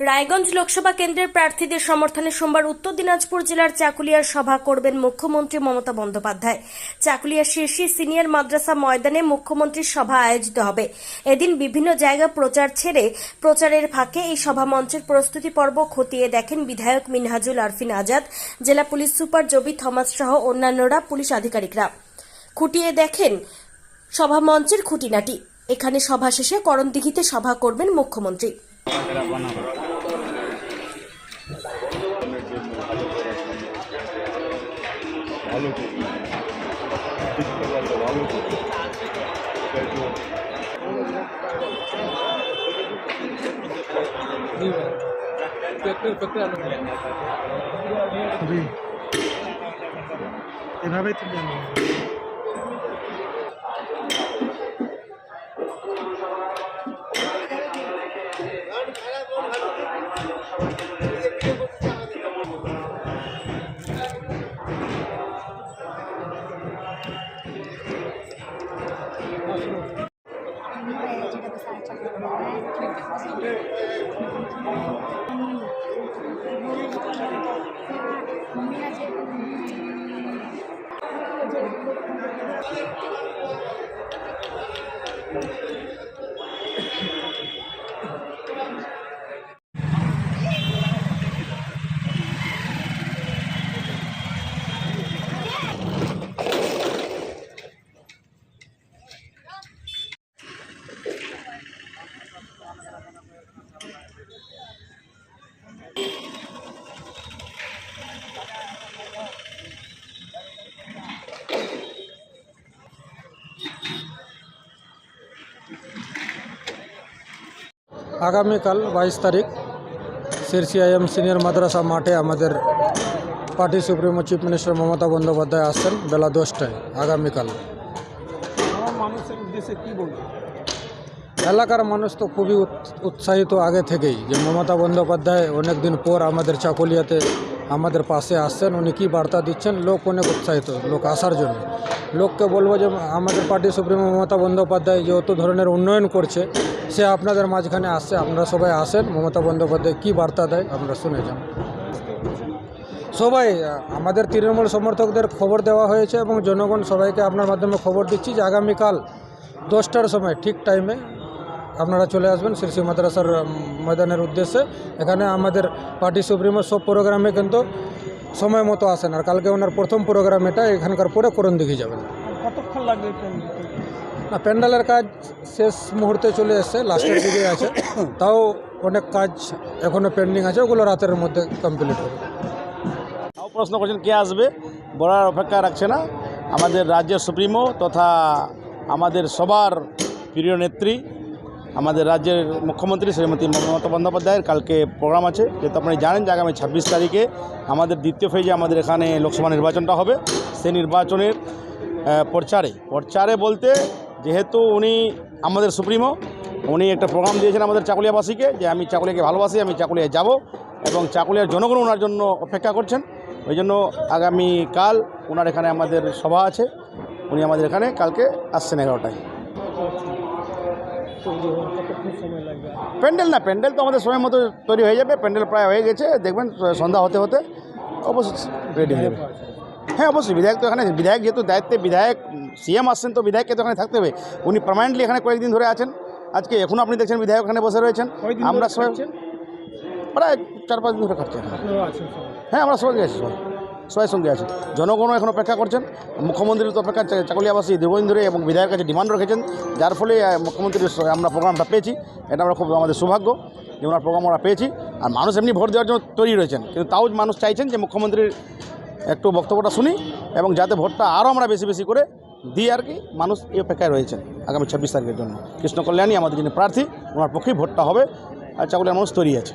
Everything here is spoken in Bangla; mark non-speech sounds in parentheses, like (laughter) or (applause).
রায়গঞ্জ লোকসভা কেন্দ্রের প্রার্থীদের সমর্থনে সোমবার উত্তর দিনাজপুর জেলার চাকুলিয়ার সভা করবেন মুখ্যমন্ত্রী মমতা বন্দ্যোপাধ্যায়। চাকুলিয়ার শীর্ষে সিনিয়র মাদ্রাসা ময়দানে মুখ্যমন্ত্রীর সভা আয়োজিত হবে। এদিন বিভিন্ন জায়গা প্রচার ছেড়ে প্রচারের ফাঁকে এই সভা মঞ্চের প্রস্তুতি পর্ব খতিয়ে দেখেন বিধায়ক মিনহাজুল আরফিন আজাদ, জেলা পুলিশ সুপার জবি থমাস সহ অন্যান্যরা পুলিশ আধিকারিকরা। খুঁটিয়ে দেখেন সভা মঞ্চের খুঁটিনাটি। এখানে সভা শেষে করণদিঘিতে সভা করবেন মুখ্যমন্ত্রী। ভালো করি শিখতে পারলে ভালো করি তাই তো খুবই এভাবেই তো জানি আগামীকাল বাইশ তারিখ সিরসিআইএম সিনিয়র মাদ্রাসা মাঠে আমাদের party supremo chief minister Mamata Bandyopadhyay আসছেন বেলা দশটায় আগামীকাল। এলাকার মানুষ তো খুবই উৎ- উৎসাহিত আগে থেকেই যে মমতা বন্দ্যোপাধ্যায় অনেক দিন পর আমাদের চাকুলিয়াতে আমাদের পাশে আসছেন উনি কী বার্তা দিচ্ছেন? লোক অনেক উৎসাহিত লোক আসার জন্য। লোককে বলব যে আমাদের পার্টি সুপ্রিমো মমতা বন্দ্যোপাধ্যায় যে অত ধরনের উন্নয়ন করছে সে আপনাদের মাঝখানে আসছে, আপনারা সবাই আসেন, মমতা বন্দ্যোপাধ্যায় কী বার্তা দেয় আপনারা শুনে যান। সবাই, আমাদের তৃণমূল সমর্থকদের খবর দেওয়া হয়েছে এবং জনগণ সবাইকে আপনার মাধ্যমে খবর দিচ্ছি যে আগামীকাল দশটার সময় ঠিক টাইমে আপনারা চলে আসবেন শ্রী শ্রী মাদ্রাসার ময়দানের উদ্দেশ্যে। এখানে আমাদের পার্টি সুপ্রিমো সব প্রোগ্রামে কিন্তু সময় মতো আসেন আর কালকে ওনার প্রথম প্রোগ্রাম এটা, এখানকার পরে করণ দিঘি যাবেন। কতক্ষণ লাগবে? না প্যান্ডেলের কাজ শেষ মুহূর্তে চলে এসছে লাস্টের দিকে আছে। (coughs) তাও অনেক কাজ এখনও পেন্ডিং আছে ওগুলো রাতের মধ্যে কমপ্লিট হবে। তাও প্রশ্ন করছেন কে আসবে? বলার অপেক্ষা রাখছে না। আমাদের রাজ্যের সুপ্রিমো তথা আমাদের সবার প্রিয় নেত্রী আমাদের রাজ্যের মুখ্যমন্ত্রী শ্রীমতী মমতা বন্দ্যোপাধ্যায়ের কালকে প্রোগ্রাম আছে যেহেতু আপনি জানেন যে আগামী ছাব্বিশ তারিখে আমাদের দ্বিতীয় ফেজে আমাদের এখানে লোকসভা নির্বাচনটা হবে। সেই নির্বাচনের প্রচারে প্রচারে বলতে যেহেতু উনি আমাদের সুপ্রিমো, উনি একটা প্রোগ্রাম দিয়েছেন আমাদের চাকুলিয়াবাসীকে যে আমি চাকুলিয়াকে ভালোবাসি, আমি চাকুলিয়ায় যাব এবং চাকুলিয়ার জনগণ ওনার জন্য অপেক্ষা করছেন। ওই জন্য আগামীকাল ওনার এখানে আমাদের সভা আছে। উনি আমাদের এখানে কালকে আসছেন এগারোটায়। প্যান্ডেল না, প্যান্ডেল তো আমাদের সময় মতো তৈরি হয়ে যাবে। প্যান্ডেল প্রায় হয়ে গেছে, দেখবেন সন্ধ্যা হতে হতে অবশ্যই রেডি হয়ে যাবে। হ্যাঁ অবশ্যই, বিধায়ক তো এখানে বিধায়ক যেহেতু দায়িত্বে, বিধায়ক সিএম আসছেন তো বিধায়ককে তো এখানে থাকতে হবে। উনি পার্মানেন্টলি এখানে কয়েকদিন ধরে আছেন। আজকে এখন আপনি দেখছেন বিধায়ক এখানে বসে রয়েছেন। আমরা সবাই? প্রায় চার পাঁচ দিন ধরে। আপনারাও আছেন সবাই হ্যাঁ আমরা সবাই আছি সবাই সবাই সঙ্গে আছি। জনগণও এখন অপেক্ষা করছেন। মুখ্যমন্ত্রীর তো অপেক্ষা চাকুলিয়াবাসী দীর্ঘদিন ধরে এবং বিধায়কের কাছে ডিমান্ড রেখেছেন। যার ফলে মুখ্যমন্ত্রীর আমরা প্রোগ্রামটা পেয়েছি। এটা আমরা খুব আমাদের সৌভাগ্য যে ওনার প্রোগ্রাম আমরা পেয়েছি। আর মানুষ এমনি ভোট দেওয়ার জন্য তৈরি রয়েছেন। কিন্তু তাও মানুষ চাইছেন যে মুখ্যমন্ত্রীর একটু বক্তব্যটা শুনি এবং যাতে ভোটটা আরও আমরা বেশি বেশি করে দিই আর কি মানুষ এই অপেক্ষায় রয়েছেন আগামী ছাব্বিশ তারিখের জন্য। কৃষ্ণ কল্যাণী আমাদের যিনি প্রার্থী, ওনার পক্ষেই ভোটটা হবে আর চাকুলিয়ার মানুষ তৈরি আছে।